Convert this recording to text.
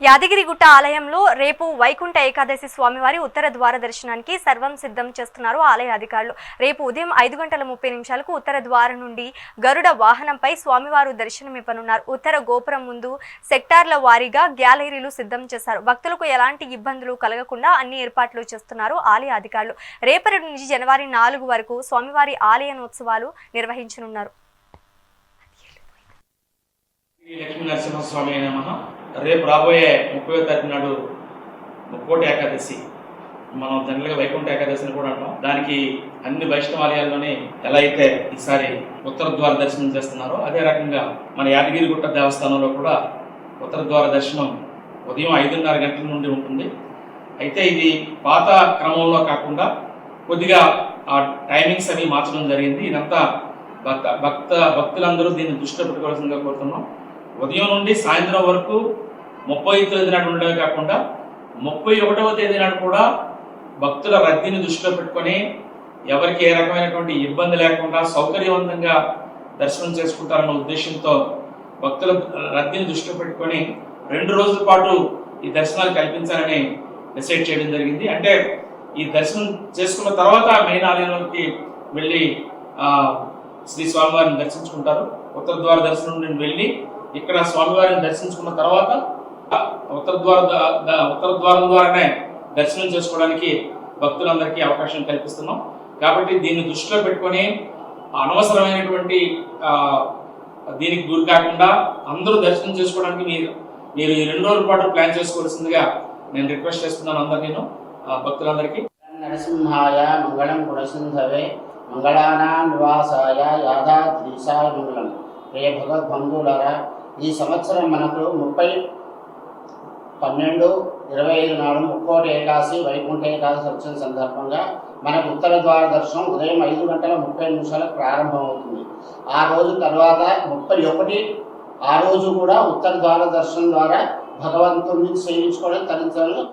యాదగిరిగుట్ట ఆలయంలో రేపు వైకుంఠ ఏకాదశి స్వామివారి ఉత్తర ద్వార దర్శనానికి సర్వం సిద్ధం చేస్తున్నారు ఆలయ అధికారులు. రేపు ఉదయం ఐదు గంటల ముప్పై నిమిషాలకు ఉత్తర ద్వారం నుండి గరుడ వాహనంపై స్వామివారు దర్శనమివ్వనున్నారు ఉత్తర గోపురం ముందు సెక్టార్ల వారీగా గ్యాలరీలు సిద్ధం చేశారు. భక్తులకు ఎలాంటి ఇబ్బందులు కలగకుండా అన్ని ఏర్పాట్లు చేస్తున్నారు ఆలయ అధికారులు. రేపటి నుంచి జనవరి నాలుగు వరకు స్వామివారి ఆలయనోత్సవాలు నిర్వహించనున్నారు. లక్ష్మీ నరసింహస్వామి నమ. రేపు రాబోయే ముప్పై తారీఖు నాడు ముక్కోటి ఏకాదశి. మనం జనరల్గా వైకుంఠ ఏకాదశిని కూడా అంటాం. దానికి అన్ని వైష్ణవాలయాల్లోనే ఎలా అయితే ఈసారి ఉత్తర ద్వార దర్శనం చేస్తున్నారో అదే రకంగా మన యాదగిరిగుట్ట దేవస్థానంలో కూడా ఉత్తర ద్వార దర్శనం ఉదయం ఐదున్నర గంటల నుండి ఉంటుంది. అయితే ఇది పాత క్రమంలో కాకుండా కొద్దిగా ఆ టైమింగ్స్ అవి మార్చడం జరిగింది. ఇదంతా భక్త భక్త భక్తులందరూ దీన్ని దృష్టిలో పెట్టుకోవాల్సిందిగా కోరుతున్నాం. ఉదయం నుండి సాయంత్రం వరకు ముప్పై తొమ్మిది నాడు ఉండడమే కాకుండా ముప్పై ఒకటవ తేదీ నాడు కూడా భక్తుల రద్దీని దృష్టిలో పెట్టుకొని ఎవరికి ఏ రకమైనటువంటి ఇబ్బంది లేకుండా సౌకర్యవంతంగా దర్శనం చేసుకుంటారన్న ఉద్దేశంతో భక్తుల రద్దీని దృష్టిలో పెట్టుకొని రెండు రోజుల పాటు ఈ దర్శనాలు కల్పించాలని డిసైడ్ చేయడం జరిగింది. అంటే ఈ దర్శనం చేసుకున్న తర్వాత మెయిన్ ఆలయంలోకి వెళ్ళి శ్రీ స్వామివారిని దర్శించుకుంటారు. ఉత్తర ద్వార దర్శనం నుండి వెళ్ళి ఇక్కడ స్వామివారిని దర్శించుకున్న తర్వాత ఉత్తర ద్వార ఉత్తర ద్వారం ద్వారానే దర్శనం చేసుకోవడానికి భక్తులందరికీ అవకాశం కల్పిస్తున్నాం. కాబట్టి దీన్ని దృష్టిలో పెట్టుకొని అనవసరమైనటువంటి దీనికి గురి కాకుండా అందరూ దర్శనం చేసుకోవడానికి మీరు మీరు ఈ రెండు రోజుల పాటు ప్లాన్ చేసుకోవాల్సిందిగా నేను రిక్వెస్ట్ చేస్తున్నాను అందరు నేను భక్తులందరికీ. నరసింహాయ మంగళం గుణసింధవే మంగళానా నివాసాయ యాదాద్రీసాయ మంగళం ప్రియ భగవద్బంధువులారా ఈ సంవత్సరం మనకు ముప్పై పన్నెండు ఇరవై ఐదు నాడు ముక్కోటి ఏకాశి వైకుంఠ ఏకాశి వచ్చిన సందర్భంగా మనకు ఉత్తర ద్వార దర్శనం ఉదయం ఐదు గంటల ముప్పై నిమిషాలకు ప్రారంభమవుతుంది. ఆ రోజు తర్వాత ముప్పై ఒకటి ఆ రోజు కూడా ఉత్తర ద్వార దర్శనం ద్వారా భగవంతుడిని సేవించుకోవడం తరించాలని